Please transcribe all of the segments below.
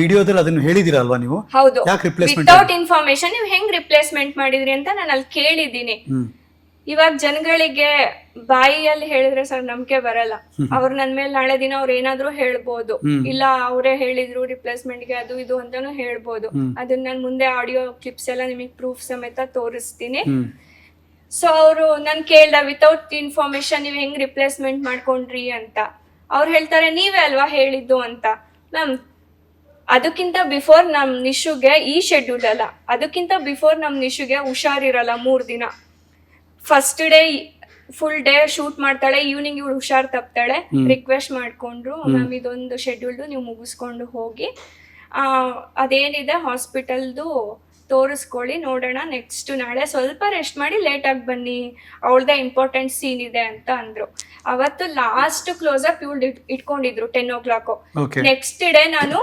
ವಿಡಿಯೋದಲ್ಲಿ ಅದನ್ನು ಹೇಳಿದಿರಲ್ವಾ ಅಲ್ವಾ ನೀವು? ಹೌದು. ಯಾಕೆ ರಿಪ್ಲೇಸ್ಮೆಂಟ್ ವಿತೌಟ್ ಇನ್ಫಾರ್ಮೇಶನ್ ನೀವು ಹೆಂಗ್ ರಿಪ್ಲೇಸ್ಮೆಂಟ್ ಮಾಡಿದ್ರಿ ಅಂತ ನಾನು ಅಲ್ಲಿ ಕೇಳಿದ್ದೀನಿ. ಇವಾಗ ಜನಗಳಿಗೆ ಬಾಯಿಯಲ್ಲಿ ಹೇಳಿದ್ರೆ ಸರ್ ನಂಬಿಕೆ ಬರಲ್ಲ. ಅವ್ರು ನನ್ ಮೇಲೆ ನಾಳೆ ದಿನ ಅವ್ರ ಏನಾದ್ರೂ ಹೇಳ್ಬೋದು. ಇಲ್ಲ ಅವರೇ ಹೇಳಿದ್ರು ರಿಪ್ಲೇಸ್ಮೆಂಟ್ಗೆ ಅದು ಇದು ಅಂತಾನು ಹೇಳ್ಬೋದು. ಅದನ್ನ ನಾನು ಮುಂದೆ ಆಡಿಯೋ ಕ್ಲಿಪ್ಸ್ ಎಲ್ಲ ನಿಮಗೆ ಪ್ರೂಫ್ ಸಮೇತ ತೋರಿಸ್ತೀನಿ. ಸೊ ಅವರು ನಾನು ಕೇಳ್ದ ವಿತೌಟ್ ಇನ್ಫಾರ್ಮೇಶನ್ ನೀವು ಹೆಂಗ್ ರಿಪ್ಲೇಸ್ಮೆಂಟ್ ಮಾಡ್ಕೊಂಡ್ರಿ ಅಂತ. ಅವ್ರು ಹೇಳ್ತಾರೆ ನೀವೇ ಅಲ್ವಾ ಹೇಳಿದ್ದು ಅಂತ. ಮ್ಯಾಮ್ ಅದಕ್ಕಿಂತ ಬಿಫೋರ್ ನಮ್ ನಿಶುಗೆ ಈ ಶೆಡ್ಯೂಲ್ ಅಲ್ಲ. ಅದಕ್ಕಿಂತ ಬಿಫೋರ್ ನಮ್ ನಿಶುಗೆ ಹುಷಾರಿರಲ್ಲ ಮೂರ್ ದಿನ. First day full day shoot ಮಾಡ್ತಾಳೆ ಈವ್ನಿಂಗ್ ಇವಳು ಹುಷಾರ್ ತಪ್ತಾಳೆ ರಿಕ್ವೆಸ್ಟ್ ಮಾಡ್ಕೊಂಡ್ರು ಮ್ಯಾಮ್ ಇದೊಂದು ಶೆಡ್ಯೂಲ್ಡು ನೀವು ಮುಗಿಸ್ಕೊಂಡು ಹೋಗಿ ಆ, ಅದೇನಿದೆ ಹಾಸ್ಪಿಟಲ್ದು ತೋರಿಸ್ಕೊಳ್ಳಿ ನೋಡೋಣ ನೆಕ್ಸ್ಟ್ ನಾಳೆ. ಸ್ವಲ್ಪ ರೆಸ್ಟ್ ಮಾಡಿ ಲೇಟಾಗಿ ಬನ್ನಿ ಅವಳದೇ ಇಂಪಾರ್ಟೆಂಟ್ ಸೀನ್ ಇದೆ ಅಂತ ಅಂದ್ರು. ಅವತ್ತು ಲಾಸ್ಟ್ ಕ್ಲೋಸ್ ಅಪ್ ಇವಳು ಇಟ್ಕೊಂಡಿದ್ರು ten o'clock next day ನಾನು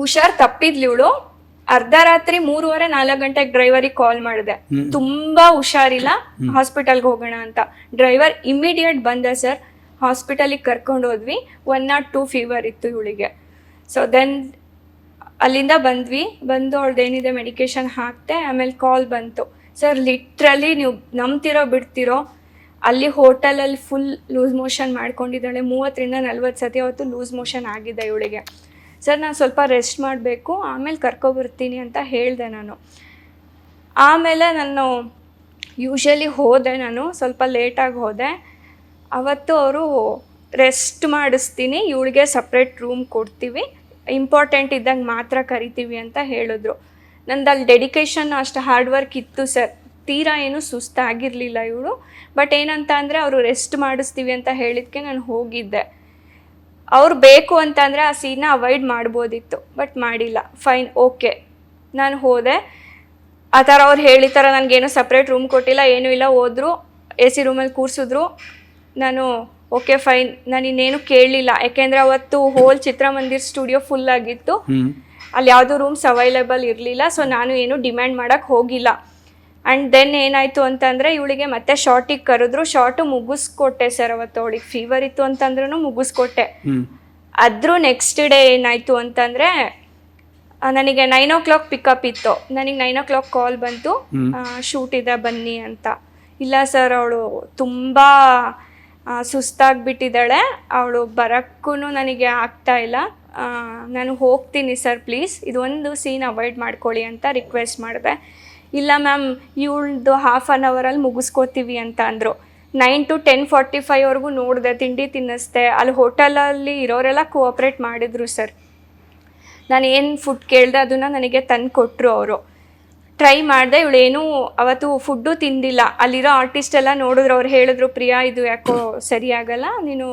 ಹುಷಾರ್ ತಪ್ಪಿದ್ಲು ಇವಳು. ಅರ್ಧ ರಾತ್ರಿ ಮೂರುವರೆ ನಾಲ್ಕು ಗಂಟೆಗೆ ಡ್ರೈವರಿಗೆ ಕಾಲ್ ಮಾಡಿದೆ. ತುಂಬಾ ಹುಷಾರಿಲ್ಲ. ಹಾಸ್ಪಿಟಲ್ಗೆ ಹೋಗೋಣ ಅಂತ. ಡ್ರೈವರ್ ಇಮಿಡಿಯೇಟ್ ಬಂದ ಸರ್ ಹಾಸ್ಪಿಟಲಿಗೆ ಕರ್ಕೊಂಡು ಹೋದ್ವಿ. ಒನ್ ನಾಟ್ ಟೂ ಫೀವರ್ ಇತ್ತು ಇವಳಿಗೆ. ಸೊ ದೆನ್ ಅಲ್ಲಿಂದ ಬಂದ್ವಿ. ಬಂದು ಏನಿದೆ ಮೆಡಿಕೇಶನ್ ಹಾಕ್ತೆ ಆಮೇಲೆ ಕಾಲ್ ಬಂತು. ಸರ್ ಲಿಟ್ರಲಿ ನೀವು ನಂಬ್ತಿರೋ ಬಿಡ್ತಿರೋ ಅಲ್ಲಿ ಹೋಟೆಲಲ್ಲಿ ಫುಲ್ ಲೂಸ್ ಮೋಷನ್ ಮಾಡ್ಕೊಂಡಿದ್ದಾಳೆ. ಮೂವತ್ತರಿಂದ ನಲ್ವತ್ತು ಸತಿ ಅವತ್ತು ಲೂಸ್ ಮೋಷನ್ ಆಗಿದೆ ಇವಳಿಗೆ. ಸರ್, ನಾನು ಸ್ವಲ್ಪ ರೆಸ್ಟ್ ಮಾಡಬೇಕು, ಆಮೇಲೆ ಕರ್ಕೊಬರ್ತೀನಿ ಅಂತ ಹೇಳಿದೆ ನಾನು. ಆಮೇಲೆ ನಾನು ಯೂಶಲಿ ಹೋದೆ ನಾನು, ಸ್ವಲ್ಪ ಲೇಟಾಗಿ ಹೋದೆ. ಅವತ್ತು ಅವರು ರೆಸ್ಟ್ ಮಾಡಿಸ್ತೀನಿ, ಇವಳಿಗೆ ಸಪ್ರೇಟ್ ರೂಮ್ ಕೊಡ್ತೀವಿ. ಇಂಪಾರ್ಟೆಂಟ್ ಇದ್ದಂಗೆ ಮಾತ್ರ ಕರಿತೀವಿ ಅಂತ ಹೇಳಿದ್ರು. ನಂದು ಅಲ್ಲಿ ಡೆಡಿಕೇಶನ್ ಅಷ್ಟು ಹಾರ್ಡ್ ವರ್ಕ್ ಇತ್ತು ಸರ್. ತೀರಾ ಏನು ಸುಸ್ತಾಗಿರಲಿಲ್ಲ ಇವಳು. ಬಟ್ ಏನಂತ ಅಂದರೆ ಅವರು ರೆಸ್ಟ್ ಮಾಡಿಸ್ತೀವಿ ಅಂತ ಹೇಳಿದ್ಕೆ ನಾನು ಹೋಗಿದ್ದೆ. ಅವ್ರು ಬೇಕು ಅಂತಂದರೆ ಆ ಸೀನ್ನ ಅವಾಯ್ಡ್ ಮಾಡ್ಬೋದಿತ್ತು ಬಟ್ ಮಾಡಿಲ್ಲ. ಫೈನ್ ಓಕೆ ನಾನು ಹೋದೆ. ಆ ಥರ ಅವ್ರು ಹೇಳಿದ ಥರ ನನಗೇನು ಸಪ್ರೇಟ್ ರೂಮ್ ಕೊಟ್ಟಿಲ್ಲ ಏನೂ ಇಲ್ಲ. ಹೋದ್ರು ಎ ಸಿ ರೂಮಲ್ಲಿ ಕೂರಿಸಿದ್ರು. ನಾನು ಓಕೆ ಫೈನ್ ನಾನು ಇನ್ನೇನು ಕೇಳಲಿಲ್ಲ. ಯಾಕೆಂದರೆ ಅವತ್ತು ಹೋಲ್ ಚಿತ್ರಮಂದಿರ್ ಸ್ಟುಡಿಯೋ ಫುಲ್ ಆಗಿತ್ತು. ಅಲ್ಲಿ ಯಾವುದೂ ರೂಮ್ಸ್ ಅವೈಲೇಬಲ್ ಇರಲಿಲ್ಲ ಸೊ ನಾನು ಏನು ಡಿಮ್ಯಾಂಡ್ ಮಾಡೋಕ್ಕೆ ಹೋಗಿಲ್ಲ. ಆ್ಯಂಡ್ ದೆನ್ ಏನಾಯಿತು ಅಂತಂದರೆ ಇವಳಿಗೆ ಮತ್ತೆ ಶಾರ್ಟಿಗೆ ಕರೆದ್ರು. ಶಾರ್ಟು ಮುಗಿಸ್ಕೊಟ್ಟೆ ಸರ್ ಅವತ್ತು ಅವಳಿಗೆ ಫೀವರ್ ಇತ್ತು ಅಂತಂದ್ರೂ ಮುಗಿಸ್ಕೊಟ್ಟೆ. ಆದರೂ ಅದ್ರ ನೆಕ್ಸ್ಟ್ ಡೇ ಏನಾಯಿತು ಅಂತಂದರೆ ನನಗೆ ನೈನ್ ಓ ಕ್ಲಾಕ್ ಪಿಕಪ್ ಇತ್ತು. ನನಗೆ ನೈನ್ ಓ ಕ್ಲಾಕ್ ಕಾಲ್ ಬಂತು ಶೂಟ್ ಇದೆ ಬನ್ನಿ ಅಂತ. ಇಲ್ಲ ಸರ್ ಅವಳು ತುಂಬ ಸುಸ್ತಾಗ್ಬಿಟ್ಟಿದ್ದಾಳೆ. ಅವಳು ಬರೋಕ್ಕೂ ನನಗೆ ಆಗ್ತಾ ಇಲ್ಲ. ನಾನು ಹೋಗ್ತೀನಿ ಸರ್ ಪ್ಲೀಸ್ ಇದೊಂದು ಸೀನ್ ಅವಾಯ್ಡ್ ಮಾಡ್ಕೊಳ್ಳಿ ಅಂತ ರಿಕ್ವೆಸ್ಟ್ ಮಾಡಿದೆ. ಇಲ್ಲ ಮ್ಯಾಮ್ ಇವಳ್ದು ಹಾಫ್ ಆನ್ ಅವರಲ್ಲಿ ಮುಗಿಸ್ಕೋತೀವಿ ಅಂತ ಅಂದರು. ನೈನ್ ಟು ಟೆನ್ ಫಾರ್ಟಿ ಫೈವ್ವರೆಗೂ ನೋಡಿದೆ ತಿಂಡಿ ತಿನ್ನಿಸ್ದೆ. ಅಲ್ಲಿ ಹೋಟೆಲಲ್ಲಿ ಇರೋರೆಲ್ಲ ಕೋಆಪ್ರೇಟ್ ಮಾಡಿದ್ರು ಸರ್ ನಾನು ಏನು ಫುಡ್ ಕೇಳಿದೆ ಅದನ್ನು ನನಗೆ ತಂದು ಕೊಟ್ಟರು ಅವರು. ಟ್ರೈ ಮಾಡಿದೆ ಇವಳೇನು ಅವತ್ತು ಫುಡ್ಡು ತಿಂದಿಲ್ಲ. ಅಲ್ಲಿರೋ ಆರ್ಟಿಸ್ಟ್ ಎಲ್ಲ ನೋಡಿದ್ರು ಅವ್ರು ಹೇಳಿದ್ರು ಪ್ರಿಯಾ ಇದು ಯಾಕೋ ಸರಿ ಆಗಲ್ಲ ನೀನು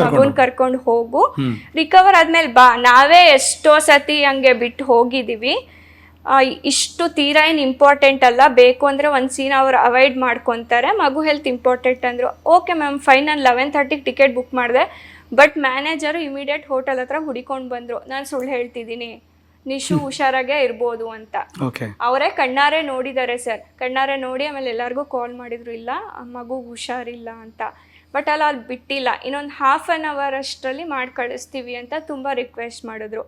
ಮಗುನ್ ಕರ್ಕೊಂಡು ಹೋಗು. ರಿಕವರ್ ಆದ್ಮೇಲೆ ಬಾ. ನಾವೇ ಎಷ್ಟೋ ಸತಿ ಹಂಗೆ ಬಿಟ್ಟು ಹೋಗಿದ್ದೀವಿ ಇಷ್ಟು ತೀರಾ ಏನು ಇಂಪಾರ್ಟೆಂಟ್ ಅಲ್ಲ. ಬೇಕು ಅಂದರೆ ಒಂದು ಸೀನ್ ಅವ್ರು ಅವಾಯ್ಡ್ ಮಾಡ್ಕೊತಾರೆ. ಮಗು ಹೆಲ್ತ್ ಇಂಪಾರ್ಟೆಂಟ್ ಅಂದರು. ಓಕೆ ಮ್ಯಾಮ್ ಫೈನ್ ನಾನು ಲೆವೆನ್ ತರ್ಟಿಗೆ ಟಿಕೆಟ್ ಬುಕ್ ಮಾಡಿದೆ. ಬಟ್ ಮ್ಯಾನೇಜರು ಇಮಿಡಿಯೇಟ್ ಹೋಟೆಲ್ ಹತ್ರ ಹುಡಿಕೊಂಡು ಬಂದರು. ನಾನು ಸುಳ್ಳು ಹೇಳ್ತಿದ್ದೀನಿ. ನಿಶು ಹುಷಾರಾಗೆ ಇರ್ಬೋದು ಅಂತ. ಅವರೇ ಕಣ್ಣಾರೆ ನೋಡಿದ್ದಾರೆ ಸರ್ ಕಣ್ಣಾರೆ ನೋಡಿ ಆಮೇಲೆ ಎಲ್ಲರಿಗೂ ಕಾಲ್ ಮಾಡಿದ್ರು ಇಲ್ಲ ಮಗು ಹುಷಾರಿಲ್ಲ ಅಂತ. ಬಟ್ ಅಲ್ಲಿ ಅಲ್ಲಿ ಬಿಟ್ಟಿಲ್ಲ. ಇನ್ನೊಂದು ಹಾಫ್ ಆನ್ ಅವರ್ ಅಷ್ಟರಲ್ಲಿ ಮಾಡಿ ಕಳಿಸ್ತೀವಿ ಅಂತ ತುಂಬ ರಿಕ್ವೆಸ್ಟ್ ಮಾಡಿದ್ರು.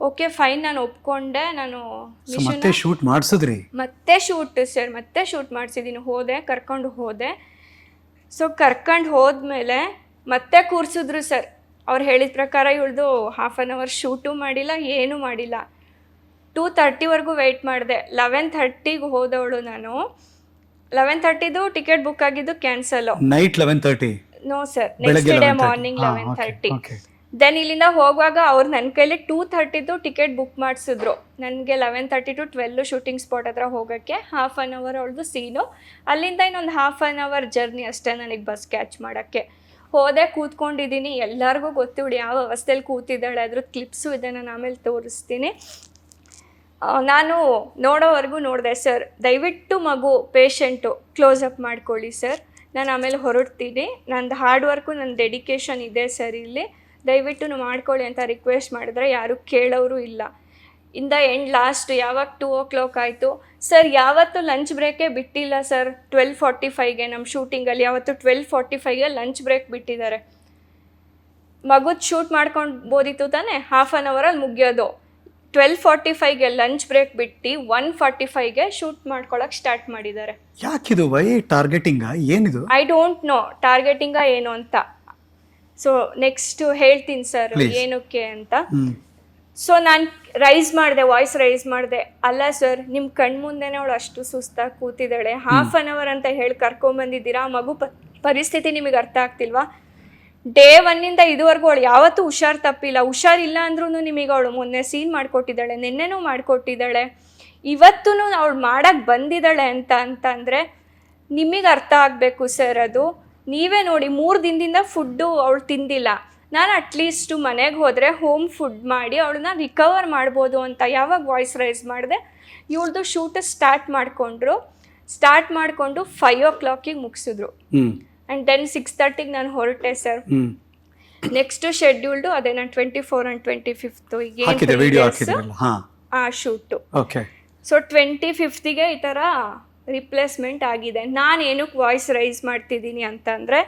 ಓಕೆ ಫೈನ್ ನಾನು ಒಪ್ಕೊಂಡೆ ನಾನು ಮತ್ತೆ ಶೂಟ್ ಮಾಡಿಸಿದ್ರಿ? ಮತ್ತೆ ಶೂಟ್ ಸರ್ ಮತ್ತೆ ಶೂಟ್ ಮಾಡಿಸಿದ್ದೀನಿ ಹೋದೆ ಕರ್ಕೊಂಡು ಹೋದೆ. ಸೊ ಕರ್ಕೊಂಡು ಹೋದ್ಮೇಲೆ ಮತ್ತೆ ಕೂರಿಸಿದ್ರು ಸರ್ ಅವ್ರು ಹೇಳಿದ ಪ್ರಕಾರ ಇವಳ್ದು ಹಾಫ್ ಆನ್ ಅವರ್ ಶೂಟು ಮಾಡಿಲ್ಲ ಏನೂ ಮಾಡಿಲ್ಲ. ಟೂ ತರ್ಟಿವರೆಗೂ ವೆಯ್ಟ್ ಮಾಡಿದೆ. ಲೆವೆನ್ ಥರ್ಟಿಗೆ ಹೋದವಳು ನಾನು. ಲೆವೆನ್ ಥರ್ಟಿದು ಟಿಕೆಟ್ ಬುಕ್ ಆಗಿದ್ದು cancel night eleven thirty no sir next day 11:30. Morning ಹಾ, ಲೆವೆನ್ ಥರ್ಟಿ. ದೆನ್ ಇಲ್ಲಿಂದ ಹೋಗುವಾಗ ಅವ್ರು ನನ್ನ ಕೈಲಿ ಟೂ ಥರ್ಟಿದು ಟಿಕೆಟ್ ಬುಕ್ ಮಾಡಿಸಿದ್ರು. ನನಗೆ eleven thirty to twelve shooting spot ಹತ್ರ ಹೋಗೋಕ್ಕೆ ಹಾಫ್ ಆನ್ ಅವರ್ ಅವಳದು ಸೀನು ಅಲ್ಲಿಂದ ಇನ್ನೊಂದು ಹಾಫ್ ಆನ್ ಅವರ್ ಜರ್ನಿ ಅಷ್ಟೇ ನನಗೆ ಬಸ್ ಕ್ಯಾಚ್ ಮಾಡೋಕ್ಕೆ. ಹೋದೆ ಕೂತ್ಕೊಂಡಿದ್ದೀನಿ ಎಲ್ಲರಿಗೂ ಗೊತ್ತು ಇವಳು ಯಾವ ಅವಸ್ಥೆಯಲ್ಲಿ ಕೂತಿದ್ದಾಳೆ ಆದರೂ ಕ್ಲಿಪ್ಸು ಇದೆ ನಾನು ಆಮೇಲೆ ತೋರಿಸ್ತೀನಿ. ನಾನು ನೋಡೋವರೆಗೂ ನೋಡಿದೆ ಸರ್ ದಯವಿಟ್ಟು ಮಗು ಪೇಷಂಟು ಕ್ಲೋಸ್ ಅಪ್ ಮಾಡ್ಕೊಳ್ಳಿ ಸರ್ ನಾನು ಆಮೇಲೆ ಹೊರಡ್ತೀನಿ. ನಂದು ಹಾರ್ಡ್ ವರ್ಕು ನನ್ನ ಡೆಡಿಕೇಶನ್ ಇದೆ ಸರ್ ಇಲ್ಲಿ. ದಯವಿಟ್ಟು ಮಾಡ್ಕೊಳ್ಳಿ ಅಂತ ರಿಕ್ವೆಸ್ಟ್ ಮಾಡಿದ್ರೆ ಯಾರೂ ಕೇಳೋರು ಇಲ್ಲ. ಇಂದ ಎಂಡ್ ಲಾಸ್ಟ್ ಯಾವಾಗ ಟೂ ಓ ಕ್ಲಾಕ್ ಆಯಿತು. ಸರ್ ಯಾವತ್ತು ಲಂಚ್ ಬ್ರೇಕೇ ಬಿಟ್ಟಿಲ್ಲ ಸರ್ ಟ್ವೆಲ್ ಫಾರ್ಟಿ ಫೈವ್ಗೆ ನಮ್ಮ ಶೂಟಿಂಗಲ್ಲಿ ಯಾವತ್ತು ಟ್ವೆಲ್ ಫಾರ್ಟಿ ಫೈವ್ಗೆ ಲಂಚ್ ಬ್ರೇಕ್ ಬಿಟ್ಟಿದ್ದಾರೆ. ಮಗುದ್ ಶೂಟ್ ಮಾಡ್ಕೊಂಡ್ಬೋದಿತ್ತು ತಾನೆ? ಹಾಫ್ ಆನ್ ಅವರಲ್ಲಿ ಮುಗಿಯೋದು. ಟ್ವೆಲ್ ಫಾರ್ಟಿ ಫೈವ್ಗೆ ಲಂಚ್ ಬ್ರೇಕ್ ಬಿಟ್ಟು ಒನ್ ಫಾರ್ಟಿ ಫೈವ್ಗೆ ಶೂಟ್ ಮಾಡ್ಕೊಳಕ್ಕೆ ಸ್ಟಾರ್ಟ್ ಮಾಡಿದ್ದಾರೆ. ಯಾಕಿದು? ವೈ ಟಾರ್ಗೆಟಿಂಗ ಏನಿದು? ಐ ಡೋಂಟ್ ನೋ ಟಾರ್ಗೆಟಿಂಗ ಏನು ಅಂತ. ಸೊ ನೆಕ್ಸ್ಟ್ ಹೇಳ್ತೀನಿ ಸರ್ Please. ಏನಕ್ಕೆ ಅಂತ. ಹ್ಮ್. ಸೊ ನಾನು ರೈಸ್ ಮಾಡಿದೆ ವಾಯ್ಸ್ ರೈಸ್ ಮಾಡಿದೆ. ಅಲ್ಲ ಸರ್ ನಿಮ್ಮ ಕಣ್ಮುಂದೆನೇ ಅವಳು ಅಷ್ಟು ಸುಸ್ತಾಗಿ ಕೂತಿದ್ದಾಳೆ. ಹಾಫ್ ಅನ್ ಅವರ್ ಅಂತ ಹೇಳಿ ಕರ್ಕೊಂಬಂದಿದ್ದೀರಾ ಆ ಮಗು ಪ ಪರಿಸ್ಥಿತಿ ನಿಮಗೆ ಅರ್ಥ ಆಗ್ತಿಲ್ವಾ? ಡೇ ಒನ್ನಿಂದ ಇದುವರೆಗೂ ಅವಳು ಯಾವತ್ತೂ ಹುಷಾರ್ ತಪ್ಪಿಲ್ಲ. ಹುಷಾರಿಲ್ಲ ಅಂದ್ರೂ ನಿಮಗೆ ಅವಳು ಮೊನ್ನೆ ಸೀನ್ ಮಾಡಿಕೊಟ್ಟಿದ್ದಾಳೆ ನಿನ್ನೆನೂ ಮಾಡಿಕೊಟ್ಟಿದ್ದಾಳೆ. ಇವತ್ತೂ ಅವಳು ಮಾಡಕ್ಕೆ ಬಂದಿದ್ದಾಳೆ ಅಂತ ಅಂತಂದರೆ ನಿಮಗೆ ಅರ್ಥ ಆಗಬೇಕು ಸರ್ ಅದು. ನೀವೇ ನೋಡಿ ಮೂರು ದಿನದಿಂದ ಫುಡ್ಡು ಅವಳು ತಿಂದಿಲ್ಲ. ನಾನು ಅಟ್ಲೀಸ್ಟು ಮನೆಗೆ ಹೋದರೆ ಹೋಮ್ ಫುಡ್ ಮಾಡಿ ಅವಳನ್ನ ರಿಕವರ್ ಮಾಡ್ಬೋದು ಅಂತ ಯಾವಾಗ ವಾಯ್ಸ್ ರೈಸ್ ಮಾಡಿದೆ ಇವಳ್ದು ಶೂಟ್ ಸ್ಟಾರ್ಟ್ ಮಾಡಿಕೊಂಡ್ರು. ಸ್ಟಾರ್ಟ್ ಮಾಡಿಕೊಂಡು ಫೈವ್ ಓ ಕ್ಲಾಕಿಗೆ ಮುಗಿಸಿದ್ರು. ಆ್ಯಂಡ್ ದೆನ್ ಸಿಕ್ಸ್ ತರ್ಟಿಗೆ ನಾನು ಹೊರಟೆ ಸರ್ ನೆಕ್ಸ್ಟ್ ಶೆಡ್ಯೂಲ್ಡು ಅದೇ ನಾನು twenty four and twenty fifth ಈಗ ಆ ಶೂಟು ಓಕೆ ಸೊ ಟ್ವೆಂಟಿ ಫಿಫ್ತಿಗೆ ಈ ಥರ ರಿಪ್ಲೇಸ್ಮೆಂಟ್ ಆಗಿದೆ. ನಾನು ಏನಕ್ಕೆ ವಾಯ್ಸ್ ರೈಸ್ ಮಾಡ್ತಿದ್ದೀನಿ ಅಂತಂದರೆ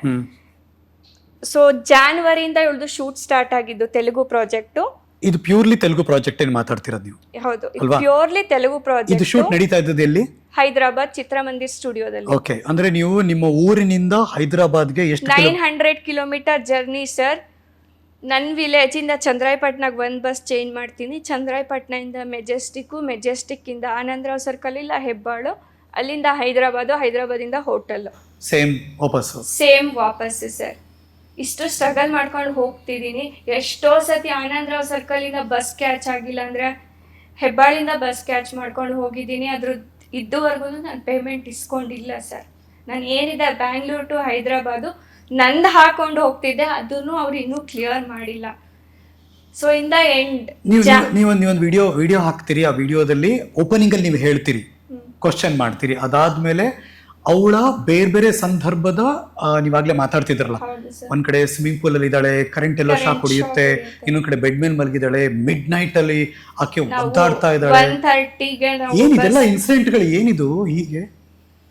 ಸೊ ಜಾನ್ವರಿಯಿಂದ ಇವಳ್ದು ಶೂಟ್ ಸ್ಟಾರ್ಟ್ ಆಗಿದ್ದು ತೆಲುಗು ಪ್ರಾಜೆಕ್ಟು ಇದು ಪ್ಯೂರ್ಲಿ ತೆಲುಗು ಪ್ರಾಜೆಕ್ಟ್ ಏನು ಮಾತಾಡ್ತಿರೋದು ನೀವು? ಹೌದು? ಪ್ಯೂರ್ಲಿ ತೆಲುಗು ಇದು ಪ್ರಾಜೆಕ್ಟ್ ಶೂಟ್ ನಡೀತಾ ಇದ್ದದ್ದು ಎಲ್ಲಿ? ಹೈದರಾಬಾದ್ ಚಿತ್ರಮಂದಿರ್ ಸ್ಟುಡಿಯೋದಲ್ಲಿ. ಓಕೆ ಅಂದ್ರೆ ನೀವು ನಿಮ್ಮ ಊರಿನಿಂದ ಹೈದರಾಬಾದ್ಗೆ ಎಷ್ಟು nine hundred kilometre journey sir ನನ್ನ ವಿಲೇಜಿಂದ ಚಂದ್ರಾಯಪಟ್ಟಣಕ್ಕೆ ಒಂದು ಬಸ್ ಚೇಂಜ್ ಮಾಡ್ತೀನಿ. ಚಂದ್ರಾಯಪಟ್ಟಣದಿಂದ ಮೆಜೆಸ್ಟಿಕ್ಕು ಮೆಜೆಸ್ಟಿಕ್ಕಿಂದ ಆನಂದರಾವ್ ಸರ್ಕಲ್ ಇಲ್ಲ ಹೆಬ್ಬಾಳು. ಅಲ್ಲಿಂದ ಹೈದರಾಬಾದ್ ಹೈದರಾಬಾದಿಂದ ಹೋಟೆಲ್. ಸೇಮ್ ವಾಪಸ್. ಸೇಮ್ ವಾಪಸ್ ಸರ್ ಇಷ್ಟು ಸ್ಟ್ರಗಲ್ ಮಾಡ್ಕೊಂಡು ಹೋಗ್ತಿದ್ದೀನಿ ಎಷ್ಟೋ ಸತಿ ಆನಂದರಾವ್ ಸರ್ಕಲಿಂದ ಬಸ್ ಕ್ಯಾಚ್ ಆಗಿಲ್ಲ ಅಂದರೆ ಹೆಬ್ಬಾಳಿಂದ ಬಸ್ ಕ್ಯಾಚ್ ಮಾಡ್ಕೊಂಡು ಹೋಗಿದ್ದೀನಿ ಅದ್ರ ಇದುವರೆಗೂ ನಾನು ಪೇಮೆಂಟ್ ಇಸ್ಕೊಂಡಿಲ್ಲ ಸರ್ ನಾನು ಏನಿದೆ ಬ್ಯಾಂಗ್ಳೂರ್ ಟು ಹೈದರಾಬಾದು ನಂದು ಹಾಕೊಂಡು ಹೋಗ್ತಿದ್ದೆ. ಅದನ್ನು ಅವ್ರು ಇನ್ನೂ ಕ್ಲಿಯರ್ ಮಾಡಿಲ್ಲ. ಸೊ ಇಂದ ದ ಎಂಡ್ ನೀವು ನೀವೊಂದು ನೀವೊಂದು ವಿಡಿಯೋ ವಿಡಿಯೋ ಹಾಕ್ತೀರಿ. ಆ ವಿಡಿಯೋದಲ್ಲಿ ಓಪನಿಂಗ್ ಅಲ್ಲಿ ನೀವು ಹೇಳ್ತೀರಿ. ಕ್ವಶನ್ ಮಾಡ್ತೀರಿ. ಅದಾದ್ಮೇಲೆ ಅವಳ ಬೇರೆ ಬೇರೆ ಸಂದರ್ಭದ ನೀವಾಗ್ಲೇ ಮಾತಾಡ್ತಿದ್ರಲ್ಲ. ಒಂದ್ ಕಡೆ ಸ್ವಿಮ್ಮಿಂಗ್ ಪೂಲ್ ಅಲ್ಲಿ ಇದ್ದಾಳೆ ಕರೆಂಟ್ ಎಲ್ಲ ಶಾಕ್ ಹೊಡಿಯುತ್ತೆ ಇನ್ನೊಂದ್ ಕಡೆ ಬೆಡ್ ಮೇಲೆ ಮಲಗಿದ್ದಾಳೆ ಮಿಡ್ ನೈಟ್ ಅಲ್ಲಿ ಆಕೆ ಒದ್ದಾಡ್ತಾ ಇದ್ದಾಳೆ. ಏನಿದೆಲ್ಲ ಇನ್ಸಿಡೆಂಟ್ಗಳು ಏನಿದು ಹೀಗೆ?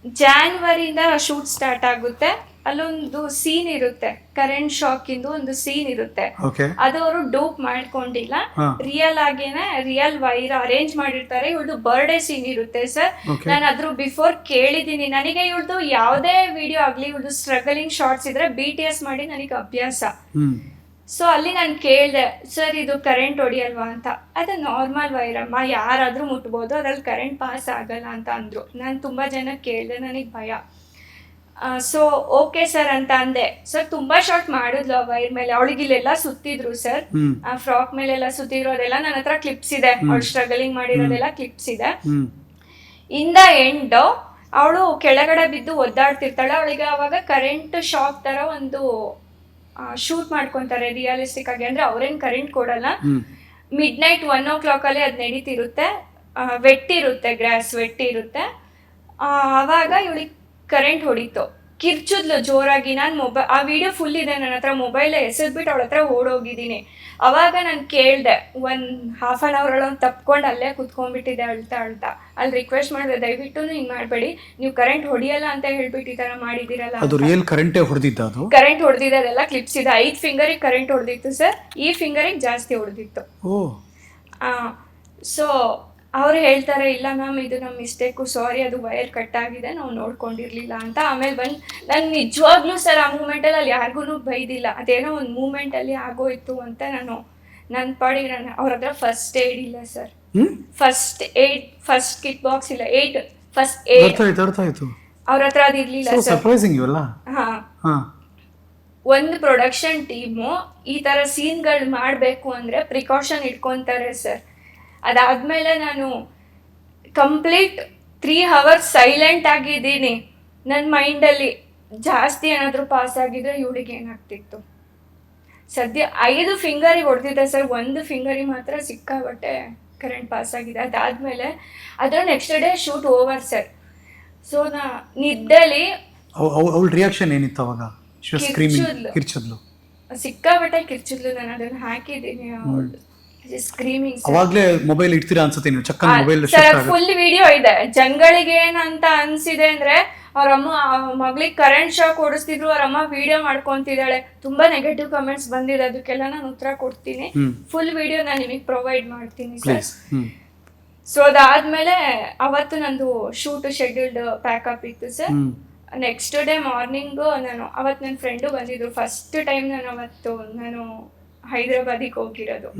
ಜಾನ್ವರಿಯಿಂದ ಶೂಟ್ ಸ್ಟಾರ್ಟ್ ಆಗುತ್ತೆ. ಅಲ್ಲೊಂದು ಸೀನ್ ಇರುತ್ತೆ. ಕರೆಂಟ್ ಶಾಕ್ ಇಂದು ಒಂದು ಸೀನ್ ಇರುತ್ತೆ. ಅದು ಅವರು ಡೋಪ್ ಮಾಡ್ಕೊಂಡಿಲ್ಲ. ರಿಯಲ್ ಆಗೇನೆ ರಿಯಲ್ ವೈರ್ ಅರೇಂಜ್ ಮಾಡಿರ್ತಾರೆ. ಇವಳ್ದು ಬರ್ಡೇ ಸೀನ್ ಇರುತ್ತೆ ಸರ್. ನಾನು ಅದ್ರ ಬಿಫೋರ್ ಕೇಳಿದೀನಿ ನನಗೆ ಇವಳ್ದು ಯಾವುದೇ ವಿಡಿಯೋ ಆಗ್ಲಿ ಇವಳ್ದು ಸ್ಟ್ರಗಲಿಂಗ್ ಶಾರ್ಟ್ಸ್ ಇದ್ರೆ ಬಿ ಟಿ ಎಸ್ ಮಾಡಿ ನನಗೆ ಅಭ್ಯಾಸ. ಸೊ ಅಲ್ಲಿ ನಾನು ಕೇಳಿದೆ ಸರ್ ಇದು ಕರೆಂಟ್ ಹೊಡಿಯಲ್ವಾ? ಅಂತ. ಅದು ನಾರ್ಮಲ್ ವೈರಮ್ಮ ಯಾರಾದ್ರೂ ಮುಟ್ಬೋದು. ಅದ್ರಲ್ಲಿ ಕರೆಂಟ್ ಪಾಸ್ ಆಗಲ್ಲ ಅಂತ ಅಂದ್ರು. ನಾನು ತುಂಬಾ ಜನ ಕೇಳಿದೆ ನನಗೆ ಭಯ. ಸೊ ಓಕೆ ಸರ್ ಅಂತ ಅಂದೆ. ಸರ್ ತುಂಬಾ ಶಾರ್ಟ್ ಮಾಡಿದ್ಲು ಆ ವೈರ್ ಮೇಲೆ. ಅವಳಿಗೆ ಇಲ್ಲೆಲ್ಲ ಸುತ್ತಿದ್ರು ಸರ್ ಆ ಫ್ರಾಕ್ ಮೇಲೆಲ್ಲ ಸುತ್ತಿದ್ರು ಅದೆಲ್ಲ ನನ್ನ ಹತ್ರ ಕ್ಲಿಪ್ಸ್ ಇದೆ. ಅವಳು ಸ್ಟ್ರಗಲಿಂಗ್ ಮಾಡಿರೋದೆಲ್ಲ ಕ್ಲಿಪ್ಸ್ ಇದೆ ಇಂದ. ಇನ್ ದ ಎಂಡ್ ಅವಳು ಕೆಳಗಡೆ ಬಿದ್ದು ಒದ್ದಾಡ್ತಿರ್ತಾಳೆ. ಅವಳಿಗೆ ಅವಾಗ ಕರೆಂಟ್ ಶಾಕ್ ತರ ಒಂದು ಶೂಟ್ ಮಾಡ್ಕೊಂತಾರೆ ರಿಯಲಿಸ್ಟಿಕ್ ಆಗಿ. ಅಂದ್ರೆ ಅವ್ರೇನ್ ಕರೆಂಟ್ ಕೊಡಲ್ಲ. Midnight one o'clock ಅಲ್ಲಿ ಅದ್ ನಡೀತಿರುತ್ತೆ. ವೆಟ್ಟಿರುತ್ತೆ ಗ್ರಾಸ್ ವೆಟ್ಟಿರುತ್ತೆ ಅವಾಗ ಇವಳಿಗೆ ಕರೆಂಟ್ ಹೊಡಿತು. ಕಿರ್ಚುದ್ಲು ಜೋರಾಗಿ. ನಾನು ಮೊಬೈ ಆ ವಿಡಿಯೋ ಫುಲ್ ಇದೆ. ನನ್ನ ಹತ್ರ ಮೊಬೈಲ್ ಎಸೆದ್ಬಿಟ್ಟು ಅವಳ ಹತ್ರ ಓಡೋಗಿದ್ದೀನಿ. ಅವಾಗ ನಾನು ಕೇಳಿದೆ ಒಂದು ಹಾಫ್ ಆನ್ ಅವರ್ ಒಳಗೆ ತಪ್ಕೊಂಡು ಅಲ್ಲೇ ಕುತ್ಕೊಂಡ್ಬಿಟ್ಟಿದೆ ಅಳ್ತಾ ಅಳ್ತಾ. ಅಲ್ಲಿ ರಿಕ್ವೆಸ್ಟ್ ಮಾಡಿದೆ ದಯವಿಟ್ಟು ಹಿಂಗೆ ಮಾಡಬೇಡಿ. ನೀವು ಕರೆಂಟ್ ಹೊಡಿಯಲ್ಲ ಅಂತ ಹೇಳ್ಬಿಟ್ಟು ಈ ಥರ ಮಾಡಿದ್ದೀರಲ್ಲ ಅದು ರಿಯಲ್ ಕರೆಂಟೇ ಹೊಡೆದಿದ್ದ ಅದು? ಕರೆಂಟ್ ಹೊಡೆದಿದೆ. ಅದೆಲ್ಲ ಕ್ಲಿಪ್ಸ್ ಇದೆ. ಐದು ಫಿಂಗರಿಗೆ ಕರೆಂಟ್ ಹೊಡೆದಿತ್ತು ಸರ್. ಈ ಫಿಂಗರಿಗೆ ಜಾಸ್ತಿ ಹೊಡೆದಿತ್ತು. ಓ. ಸೊ ಅವ್ರು ಹೇಳ್ತಾರೆ ಇಲ್ಲ ಮ್ಯಾಮ್ ಇದು ನಮ್ಮ ಮಿಸ್ಟೇಕು ಸಾರಿ ಅದು ವೈರ್ ಕಟ್ ಆಗಿದೆ ನಾವು ನೋಡ್ಕೊಂಡಿರ್ಲಿಲ್ಲ ಅಂತ. ಆಮೇಲೆ ಬಂದು ನಾನು ನಿಜವಾಗ್ಲೂ ಸರ್ ಆ ಮೂಮೆಂಟಲ್ಲಿ ಅಲ್ಲಿ ಯಾರಿಗೂ ಬೈದಿಲ್ಲ. ಅದೇನೋ ಒಂದು ಮೂಮೆಂಟಲ್ಲಿ ಆಗೋಯ್ತು ಅಂತ ನಾನು ನನ್ನ ಪಾಡಿಗೆ ನಾನು ಅವ್ರ ಹತ್ರ ಫಸ್ಟ್ ಏಡ್ ಇಲ್ಲ sir first aid first kit box ಇಲ್ಲ. ಏಟ್ ಫಸ್ಟ್ ಏಡ್ ಅವ್ರ ಹತ್ರ ಅದು ಇರ್ಲಿಲ್ಲ ಸರ್ ಹಾ. ಒಂದು ಪ್ರೊಡಕ್ಷನ್ ಟೀಮು ಈ ಥರ ಸೀನ್ಗಳು ಮಾಡಬೇಕು ಅಂದರೆ ಪ್ರಿಕಾಷನ್ ಇಟ್ಕೊತಾರೆ ಸರ್ ಅದಾದಮೇಲೆ ನಾನು ಕಂಪ್ಲೀಟ್ ತ್ರೀ ಅವರ್ಸ್ ಸೈಲೆಂಟ್ ಆಗಿದ್ದೀನಿ. ನನ್ನ ಮೈಂಡಲ್ಲಿ ಜಾಸ್ತಿ ಏನಾದರೂ ಪಾಸ್ ಆಗಿದ್ರೆ ಇವಳಿಗೆ ಏನಾಗ್ತಿತ್ತು? ಸದ್ಯ ಐದು ಫಿಂಗರಿಗೆ ಹೊಡೆದಿದ್ದೆ ಸರ್. ಒಂದು ಫಿಂಗರಿಗೆ ಮಾತ್ರ ಸಿಕ್ಕಾಬಟ್ಟೆ ಕರೆಂಟ್ ಪಾಸ್ ಆಗಿದೆ. ಅದಾದ್ಮೇಲೆ ಅದರ next day shoot over sir so ನಾ ನಿದ್ದೆಲಿ ಅವಳ ರಿಯಾಕ್ಷನ್ ಏನಿತ್ತು ಅವಾಗ. ಕಿರ್ಚದ್ಲು. ಸಿಕ್ಕಾಬಟ್ಟೆ ಕಿರ್ಚಿದ್ಲು. ನಾನು ಅದನ್ನ ಹಾಕಿದ್ದೀನಿ. ಸ್ಕ್ರೀಮಿಂಗ್ ಅವಾಗ್ಲೇ ಮೊಬೈಲ್ ಇಡ್ತೀರಾ ಅನ್ಸುತ್ತೆ ನೀವು? ಚಕ್ಕ ಮೊಬೈಲ್ ಸರ್ ಫುಲ್ ವಿಡಿಯೋ ಇದೆ. ಜಂಗಳಿಗೆ ಏನಂತ ಅನ್ಸಿದೆ ಅಂದ್ರೆ ಅವ್ರ ಅಮ್ಮ ಮಗಳಿಗೆ ಕರೆಂಟ್ ಶಾಕ್ ಓಡಿಸ್ತಿದ್ರು ಅವ್ರ ಅಮ್ಮ ವಿಡಿಯೋ ಮಾಡ್ಕೊಂತಿದ್ದಾಳೆ. ತುಂಬಾ ನೆಗೆಟಿವ್ ಕಮೆಂಟ್ಸ್ ಬಂದಿದೆ. ಅದಕ್ಕೆಲ್ಲ ನಾನು ಉತ್ತರ ಕೊಡ್ತೀನಿ. ಫುಲ್ ವಿಡಿಯೋ ನಾನು ನಿಮಗೆ ಪ್ರೊವೈಡ್ ಮಾಡ್ತೀನಿ ಸರ್ ಸೊ ಅದಾದ್ಮೇಲೆ ಅವತ್ತು ನಂದು ಶೂಟ್ ಶೆಡ್ಯೂಲ್ಡ್ ಪ್ಯಾಕಪ್ ಇತ್ತು ಸರ್ ನೆಕ್ಸ್ಟ್ ಡೇ ಮಾರ್ನಿಂಗ್ ನಾನು ಅವತ್ತು ನನ್ನ ಫ್ರೆಂಡು ಬಂದಿದ್ರು. ಫಸ್ಟ್ ಟೈಮ್ ನಾನು ಅವತ್ತು ನಾನು ಹೈದರಾಬಾದಿಗೆ ಹೋಗಿರೋದು.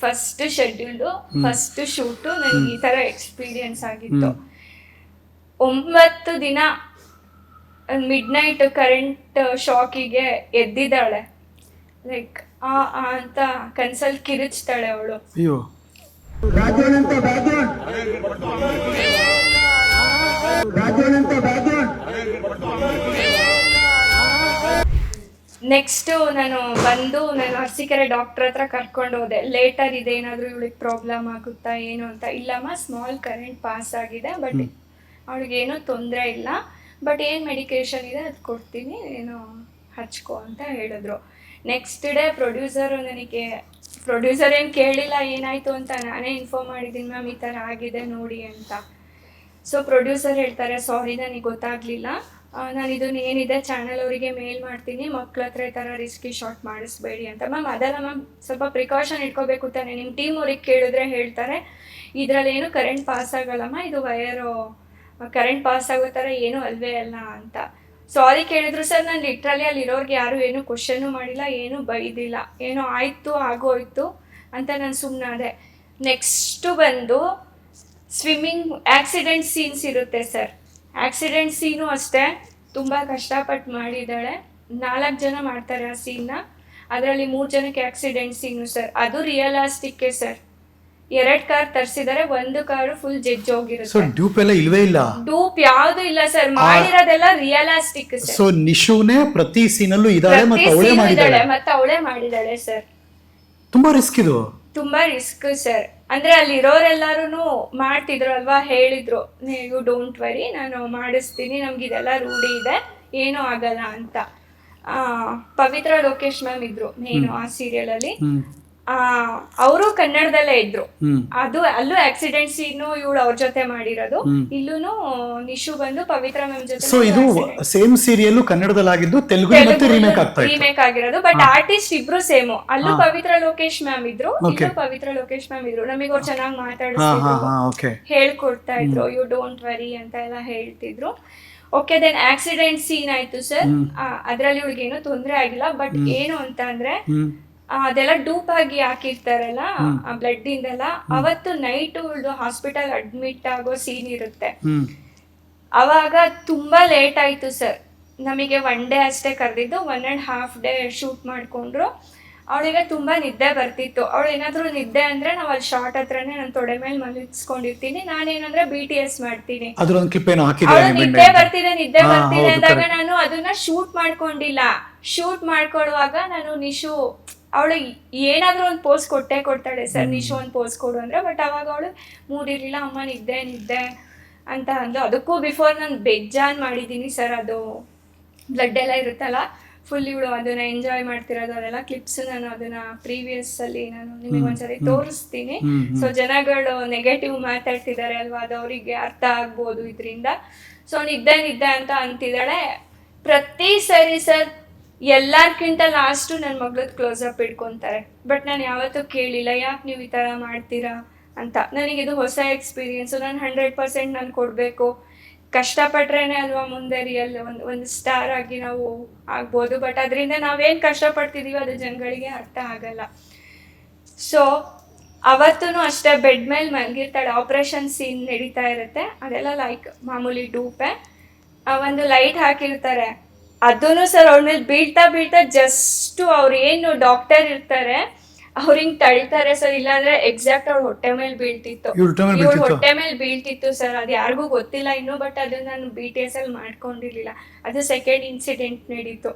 ಫಸ್ಟ್ ಶೆಡ್ಯೂಲ್ಡು ಫಸ್ಟ್ ಶೂಟು ನನಗೆ ಈ ಥರ ಎಕ್ಸ್ಪೀರಿಯನ್ಸ್ ಆಗಿತ್ತು. ಒಂಬತ್ತು ದಿನ ಮಿಡ್ ನೈಟ್ ಕರೆಂಟ್ ಶಾಕಿಗೆ ಎದ್ದಿದ್ದಾಳೆ. ಲೈಕ್ ಆ ಆ ಅಂತ ಕನ್ಸಲ್ಲಿ ಕಿರಿಚ್ತಾಳೆ ಅವಳು. ಅಯ್ಯೋ. ಅಂತ ಅಂತ ನೆಕ್ಸ್ಟ್ ನಾನು ಬಂದು ನಾನು ಅರಸೀಕೆರೆ ಡಾಕ್ಟರ್ ಹತ್ರ ಕರ್ಕೊಂಡು ಹೋದೆ. ಲೇಟರ್ ಇದೆ ಏನಾದರೂ ಇವಳಿಗೆ ಪ್ರಾಬ್ಲಮ್ ಆಗುತ್ತಾ ಏನು ಅಂತ. ಇಲ್ಲಮ್ಮ ಸ್ಮಾಲ್ ಕರೆಂಟ್ ಪಾಸ್ ಆಗಿದೆ ಬಟ್ ಅವಳಿಗೇನು ತೊಂದರೆ ಇಲ್ಲ. ಬಟ್ ಏನು ಮೆಡಿಕೇಶನ್ ಇದೆ ಅದು ಕೊಡ್ತೀನಿ ಏನೋ ಹಚ್ಕೊ ಅಂತ ಹೇಳಿದ್ರು. ನೆಕ್ಸ್ಟ್ ಡೇ ಪ್ರೊಡ್ಯೂಸರು ನನಗೆ ಪ್ರೊಡ್ಯೂಸರ್ ಏನು ಕೇಳಿಲ್ಲ ಏನಾಯಿತು ಅಂತ ನಾನೇ ಇನ್ಫಾರ್ಮ್ ಮಾಡಿದ್ದೀನಿ ಮ್ಯಾಮ್ ಈ ಥರ ಆಗಿದೆ ನೋಡಿ ಅಂತ. ಸೊ ಪ್ರೊಡ್ಯೂಸರ್ ಹೇಳ್ತಾರೆ ಸಾರಿ ನನಗೆ ಗೊತ್ತಾಗ್ಲಿಲ್ಲ. ನಾನು ಇದನ್ನ ಏನಿದೆ? ಚಾನಲ್ ಅವರಿಗೆ ಮೇಲ್ ಮಾಡ್ತೀನಿ. ಮಕ್ಳ ಹತ್ರ ಈ ಥರ ರಿಸ್ಕಿ ಶಾಟ್ ಮಾಡಿಸ್ಬೇಡಿ ಅಂತ. ಮ್ಯಾಮ್ ಅದೆಲ್ಲ ಮ್ಯಾಮ್ ಸ್ವಲ್ಪ ಪ್ರಿಕಾಷನ್ ಇಟ್ಕೋಬೇಕು ತಾನೆ. ನಿಮ್ಮ ಟೀಮ್ ಅವ್ರಿಗೆ ಕೇಳಿದ್ರೆ ಹೇಳ್ತಾರೆ. ಇದರಲ್ಲಿ ಏನು ಕರೆಂಟ್ ಪಾಸ್ ಆಗಲ್ಲಮ್ಮ ಇದು ವಯರು ಕರೆಂಟ್ ಪಾಸ್ ಆಗೋ ಥರ ಏನೂ ಅಲ್ವೇ ಅಲ್ಲ ಅಂತ. ಸಾರಿ ಕೇಳಿದ್ರು ಸರ್ ನಾನು ಲಿಟ್ರಲಿ ಅಲ್ಲಿ ಇರೋರ್ಗೆ ಯಾರು ಏನು ಕ್ವಶನ್ನು ಮಾಡಿಲ್ಲ, ಏನು ಬೈದಿಲ್ಲ. ಏನೋ ಆಯಿತು, ಆಗೋಯ್ತು ಅಂತ ನಾನು ಸುಮ್ಮನಾದೆ ನೆಕ್ಸ್ಟು ಬಂದು ಸ್ವಿಮ್ಮಿಂಗ್ ಆಕ್ಸಿಡೆಂಟ್ ಸೀನ್ಸ್ ಇರುತ್ತೆ ಸರ್ ಆಕ್ಸಿಡೆಂಟ್ ಸೀನು ಅಷ್ಟೇ. ತುಂಬ ಕಷ್ಟಪಟ್ಟು ಮಾಡಿದ್ದಾಳೆ. ನಾಲ್ಕು ಜನ ಮಾಡ್ತಾರೆ ಆ ಸೀನ್ನ ಅದರಲ್ಲಿ ಮೂರು ಜನಕ್ಕೆ ಆಕ್ಸಿಡೆಂಟ್ ಸೀನು ಸರ್ ಅದು ರಿಯಲಾಸ್ಟಿಕ್ಕೆ ಸರ್ ಎರಡ್ ಕಾರ್ ತರ್ಸಿದರೆ ಒಂದು ಕಾರು ಫುಲ್ ಸೊ ಹೋಗಿರುತ್ತೆ. ಡ್ಯೂಪ್ ಎಲ್ಲ ಇಲ್ವೇ ಇಲ್ಲ? ಡೂಪ್ ಯಾವ್ದು ಇಲ್ಲ ಸರ್ ಮಾಡಿರೋದೆಲ್ಲ ರಿಯಲಾಸ್ಟಿಕ್ ಸೊ ನಿಶುನೇ ಪ್ರತಿ ಸೀನಲ್ಲೂ ಇದಾಳೆ ಮತ್ತೆ ಅವಳೇ ಮಾಡಿದ್ದಾಳೆ? ಮತ್ತೆ ಅವಳೇ ಮಾಡಿದಾಳೆ ಸರ್ ತುಂಬಾ ರಿಸ್ಕ್ ಇದು. ತುಂಬಾ ರಿಸ್ಕ್ ಸರ್ ಅಂದ್ರೆ ಅಲ್ಲಿ ಇರೋರೆಲ್ಲಾರು ಮಾಡ್ತಿದ್ರು ಅಲ್ವಾ ಹೇಳಿದ್ರು. ಯು ಡೋಂಟ್ ವರಿ ನಾನು ಮಾಡಿಸ್ತೀನಿ ನಮ್ಗೆ ಇದೆಲ್ಲ ರೂಢಿ ಇದೆ ಏನೂ ಆಗಲ್ಲ ಅಂತ. ಆ, ಪವಿತ್ರ ಲೋಕೇಶ್ ಮ್ಯಾಮ್ ಇದ್ರು ಮೇನು ಆ ಸೀರಿಯಲ್ ಅಲ್ಲಿ. ಅವರು ಕನ್ನಡದಲ್ಲೇ ಇದ್ರು. ಅದು ಅಲ್ಲೂ ಆಕ್ಸಿಡೆಂಟ್ ಸೀನು ಇವಳು ಅವ್ರ ಜೊತೆ ಮಾಡಿರೋದು. ಇಲ್ಲೂನು ನಿಶು ಬಂದು ಪವಿತ್ರ ಮ್ಯಾಮ್ ಜೊತೆ ಸೊ ಇದು ಸೇಮ್ ಸೀರಿಯಲ್ ಕನ್ನಡದಲ್ಲಾಗಿದ್ದು ತೆಲುಗು ಮತ್ತೆ ರೀಮೇಕ್ ಆಗ್ತಾ ರೀಮೇಕ್ ಆಗಿರೋದು ಬಟ್ ಆರ್ಟಿಸ್ಟ್ ಇಬ್ರು ಸೇಮ್ ಅಲ್ಲೂ ಪವಿತ್ರ ಲೋಕೇಶ್ ಮ್ಯಾಮ್ ಇದ್ರು ಇಲ್ಲೂ ಪವಿತ್ರ ಲೋಕೇಶ್ ಮ್ಯಾಮ್ ಇದ್ರು. ನಮಗೆ ಅವ್ರು ಚೆನ್ನಾಗಿ ಮಾತಾಡಿದ್ರು ಹೇಳ್ಕೊಡ್ತಾ ಇದ್ರು ಯು ಡೋಂಟ್ ವರಿ ಅಂತ ಎಲ್ಲ ಹೇಳ್ತಿದ್ರು. ಓಕೆ ದೆನ್ ಆಕ್ಸಿಡೆಂಟ್ ಸೀನ್ ಆಯ್ತು ಸರ್. ಅದ್ರಲ್ಲಿ ಇವಳಿಗೆ ಏನು ತೊಂದರೆ ಆಗಿಲ್ಲ ಬಟ್ ಏನು ಅಂತ ಅಂದ್ರೆ ಅದೆಲ್ಲ ಡೂಪ್ ಆಗಿ ಹಾಕಿರ್ತಾರಲ್ಲ ಬ್ಲಡ್ ಇಂದೆಲ್ಲ ಅವತ್ತು ನೈಟ್ ಹಾಸ್ಪಿಟಲ್ ಅಡ್ಮಿಟ್ ಆಗೋ ಸೀನ್ ಇರುತ್ತೆ. ಅವಾಗ ತುಂಬಾ ಲೇಟ್ ಆಯ್ತು ಸರ್ ನಮಗೆ ಒನ್ ಡೇ ಅಷ್ಟೇ ಕರೆದಿದ್ದು one and half day shoot ಮಾಡ್ಕೊಂಡ್ರು. ಅವಳಿಗೆ ತುಂಬಾ ನಿದ್ದೆ ಬರ್ತಿತ್ತು. ಅವಳು ಏನಾದರೂ ನಿದ್ದೆ ಅಂದ್ರೆ ನಾವು ಅಲ್ಲಿ ಶಾರ್ಟ್ ಹತ್ರನೇ ನಾನು ತೊಡೆ ಮೇಲೆ ಮಲಗಿಸ್ಕೊಂಡಿರ್ತೀನಿ. ನಾನೇನಂದ್ರೆ ಬಿ ಟಿ ಎಸ್ ಮಾಡ್ತೀನಿ. ಅವಳು ನಿದ್ದೆ ಬರ್ತಿದೆ ನಿದ್ದೆ ಬರ್ತೀನಿ ಬರ್ತಿದೆ ಅಂದಾಗ ನಾನು ಅದನ್ನ ಶೂಟ್ ಮಾಡ್ಕೊಂಡಿಲ್ಲ. ಶೂಟ್ ಮಾಡ್ಕೊಳ್ಳುವಾಗ ನಾನು ನಿಶು ಅವಳು ಏನಾದ್ರೂ ಒಂದು ಪೋಸ್ ಕೊಟ್ಟೇ ಕೊಡ್ತಾಳೆ ಸರ್ ನಿಶು ಒಂದು ಪೋಸ್ ಕೊಡು ಅಂದ್ರೆ ಬಟ್ ಅವಾಗ ಅವಳು ಮೂಡಿರ್ಲಿಲ್ಲ ಅಮ್ಮ ನಿದ್ದೆ ನಿದ್ದೆ ಅಂತ ಅಂದು ಅದಕ್ಕೂ ಬಿಫೋರ್ ನಾನು ಬೇಜಾನ್ ಮಾಡಿದ್ದೀನಿ ಸರ್ ಅದು ಬ್ಲಡ್ ಎಲ್ಲ ಇರುತ್ತಲ್ಲ ಫುಲ್ ಇವಳು ಅದನ್ನ ಎಂಜಾಯ್ ಮಾಡ್ತಿರೋದು ಅದೆಲ್ಲ ಕ್ಲಿಪ್ಸ್ ನಾನು ಅದನ್ನ ಪ್ರೀವಿಯಸ್ ಅಲ್ಲಿ ನಾನು ನಿಮಗೆ ಒಂದ್ಸರಿ ತೋರಿಸ್ತೀನಿ. ಸೊ ಜನಗಳು ನೆಗೆಟಿವ್ ಮಾತಾಡ್ತಿದ್ದಾರೆ ಅಲ್ವಾ ಅದು ಅವರಿಗೆ ಅರ್ಥ ಆಗ್ಬೋದು ಇದರಿಂದ. ಸೊ ನಿದ್ದೆ ನಿದ್ದೆ ಅಂತ ಅಂತಿದ್ದಾಳೆ. ಪ್ರತಿ ಸರಿ ಸರ್ ಎಲ್ಲಾರ್ಕಿಂತ ಲಾಸ್ಟು ನನ್ನ ಮಗಳದ್ದು ಕ್ಲೋಸ್ ಅಪ್ ಇಟ್ಕೊಂತಾರೆ. ಬಟ್ ನಾನು ಯಾವತ್ತೂ ಕೇಳಿಲ್ಲ, ಯಾಕೆ ನೀವು ಈ ಥರ ಮಾಡ್ತೀರಾ ಅಂತ. ನನಗೆ ಇದು ಹೊಸ ಎಕ್ಸ್ಪೀರಿಯೆನ್ಸು ನಾನು ಹಂಡ್ರೆಡ್ ಪರ್ಸೆಂಟ್ ನಾನು ಕೊಡಬೇಕು. ಕಷ್ಟಪಟ್ರೇನೆ ಅಲ್ವಾ ಮುಂದೆ ರಿಯಲ್ ಒಂದು ಒಂದು ಸ್ಟಾರ್ ಆಗಿ ನಾವು ಆಗ್ಬೋದು. ಬಟ್ ಅದರಿಂದ ನಾವೇನು ಕಷ್ಟಪಡ್ತಿದೀವೋ ಅದು ಜನಗಳಿಗೆ ಅರ್ಥ ಆಗಲ್ಲ. ಸೊ ಅವತ್ತೂ ಅಷ್ಟೇ ಬೆಡ್ ಮೇಲೆ ಮಲಗಿರ್ತಾಳೆ. ಆಪ್ರೇಷನ್ ಸೀನ್ ನಡೀತಾ ಇರುತ್ತೆ. ಅದೆಲ್ಲ ಲೈಕ್ ಮಾಮೂಲಿ ಡೂಪೆ ಒಂದು ಲೈಟ್ ಹಾಕಿರ್ತಾರೆ. ಅದನ್ನು ಸರ್ ಅವ್ರ ಮೇಲೆ ಬೀಳ್ತಾ ಬೀಳ್ತಾ ಜಸ್ಟ್ ಅವ್ರು ಏನು ಡಾಕ್ಟರ್ ಇರ್ತಾರೆ ಅವ್ರ ಹಿಂಗ್ ತಳ್ತಾರೆ ಸರ್. ಇಲ್ಲಾಂದ್ರೆ ಎಕ್ಸಾಕ್ಟ್ ಅವ್ರ ಹೊಟ್ಟೆ ಮೇಲೆ ಬೀಳ್ತಿತ್ತು. ಇವ್ರ? ಹೊಟ್ಟೆ ಮೇಲೆ ಬೀಳ್ತಿತ್ತು? ಸರ್. ಅದು ಯಾರಿಗೂ ಗೊತ್ತಿಲ್ಲ ಇನ್ನು ಬಟ್ ಅದನ್ನ ನಾನು ಬಿ ಟಿ ಎಸ್ ಅಲ್ಲಿ ಮಾಡ್ಕೊಂಡಿರ್ಲಿಲ್ಲ. ಅದು ಸೆಕೆಂಡ್ ಇನ್ಸಿಡೆಂಟ್ ನಡೀತು.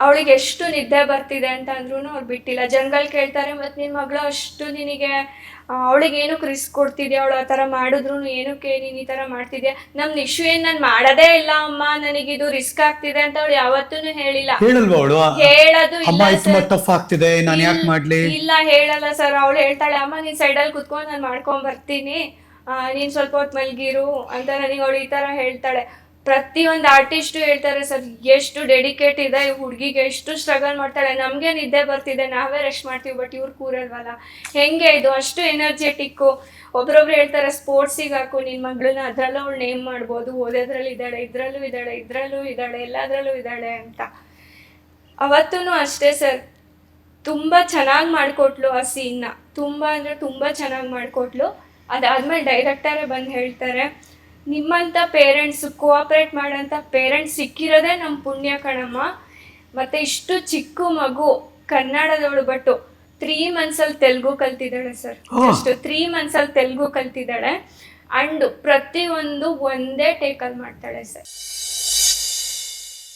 ಅವಳಿಗೆ ಎಷ್ಟು ನಿದ್ದೆ ಬರ್ತಿದೆ ಅಂತ ಅಂದ್ರೂ ಅವ್ರು ಬಿಟ್ಟಿಲ್ಲ. ಜನಗಳು ಕೇಳ್ತಾರೆ ಮತ್ತೆ ನಿನ್ನ ಮಗಳು ಅಷ್ಟು ನಿನಗೆ ಅವಳಿಗೆ ಏನಕ್ಕೆ ರಿಸ್ಕ್ ಕೊಡ್ತಿದ್ಯಾ? ಅವಳು ಆ ಥರ ಮಾಡಿದ್ರು ಏನಕ್ಕೆ ನೀನು ಈ ಥರ ಮಾಡ್ತಿದ್ಯಾ? ನಮ್ಮ ಇಶ್ಯೂ ಏನು ನಾನು ಮಾಡೋದೇ ಇಲ್ಲ ಅಮ್ಮ. ನನಗಿದು ರಿಸ್ಕ್ ಆಗ್ತಿದೆ ಅಂತ ಅವಳು ಯಾವತ್ತೂ ಹೇಳಿಲ್ಲ. ಹೇಳಲ್ವಾ ಅವಳು? ಹೇಳೋದು ಅಮ್ಮ ಇಲ್ಲ ಇದು ತುಂಬಾ ಟಫ್ ಆಗ್ತಿದೆ. ನಾನು ಯಾಕೆ ಮಾಡ್ಲಿ? ಇಲ್ಲ ಹೇಳಲ್ಲ ಸರ್ ಅವಳು ಹೇಳ್ತಾಳೆ ಅಮ್ಮ ನೀನ್ ಸೈಡಲ್ಲಿ ಕುತ್ಕೊಂಡು ನಾನು ಮಾಡ್ಕೊಂಡ್ ಬರ್ತೀನಿ. ಆ, ನೀನ್ ಸ್ವಲ್ಪ ಹೊತ್ತು ಮಲ್ಗಿರು ಅಂತ ನನಗೆ ಅವಳು ಈ ತರ ಹೇಳ್ತಾಳೆ. ಪ್ರತಿಯೊಂದು ಆರ್ಟಿಸ್ಟು ಹೇಳ್ತಾರೆ, ಸರ್, ಎಷ್ಟು ಡೆಡಿಕೇಟ್ ಇದೆ, ಈ ಹುಡುಗಿಗೆ ಎಷ್ಟು ಸ್ಟ್ರಗಲ್ ಮಾಡ್ತಾಳೆ, ನಮಗೆ ನಿದ್ದೆ ಬರ್ತಿದೆ, ನಾವೇ ರೆಸ್ಟ್ ಮಾಡ್ತೀವಿ ಬಟ್ ಇವ್ರು ಕೂರಲ್ವಲ್ಲ? ಹೆಂಗೆ ಇದು? ಅಷ್ಟು ಎನರ್ಜೆಟಿಕ್ಕು ಒಬ್ರೊಬ್ರು ಹೇಳ್ತಾರೆ ಸ್ಪೋರ್ಟ್ಸಿಗೆ ಹಾಕು ನಿನ್ನ ಮಗಳನ್ನ ಅದರಲ್ಲೂ ಅವಳು ನೇಮ್ ಮಾಡ್ಬೋದು, ಓದೋದ್ರಲ್ಲಿ ಇದ್ದಾಳೆ, ಇದ್ರಲ್ಲೂ ಇದ್ದಾಳೆ ಇದ್ರಲ್ಲೂ ಇದ್ದಾಳೆ, ಎಲ್ಲದರಲ್ಲೂ ಇದ್ದಾಳೆ ಅಂತ. ಅವತ್ತೂ ಅಷ್ಟೇ, ಸರ್. ತುಂಬ ಚೆನ್ನಾಗಿ ಮಾಡಿಕೊಟ್ಲು ಆ ಸೀನ್ನ ತುಂಬ ಅಂದರೆ ತುಂಬ ಚೆನ್ನಾಗಿ ಮಾಡಿಕೊಟ್ಲು. ಅದಾದ್ಮೇಲೆ ಡೈರೆಕ್ಟರೇ ಬಂದು ಹೇಳ್ತಾರೆ ನಿಮ್ಮಂಥ ಪೇರೆಂಟ್ಸ್ ಕೋಆಪ್ರೇಟ್ ಮಾಡೋಂಥ ಪೇರೆಂಟ್ಸ್ ಸಿಕ್ಕಿರೋದೇ ನಮ್ಮ ಪುಣ್ಯ ಕಣಮ್ಮ. ಮತ್ತು ಇಷ್ಟು ಚಿಕ್ಕ ಮಗು ಕನ್ನಡದವಳು ಬಟ್ಟು ತ್ರೀ ಮಂತ್ಸಲ್ಲಿ ತೆಲುಗು ಕಲ್ತಿದ್ದಾಳೆ ಸರ್. ಅಷ್ಟು ತ್ರೀ ಮಂತ್ಸಲ್ಲಿ ತೆಲುಗು ಕಲ್ತಿದ್ದಾಳೆ. ಅಂಡ್ ಪ್ರತಿಯೊಂದು ಒಂದೇ ಟೇಕಲ್ಲಿ ಮಾಡ್ತಾಳೆ ಸರ್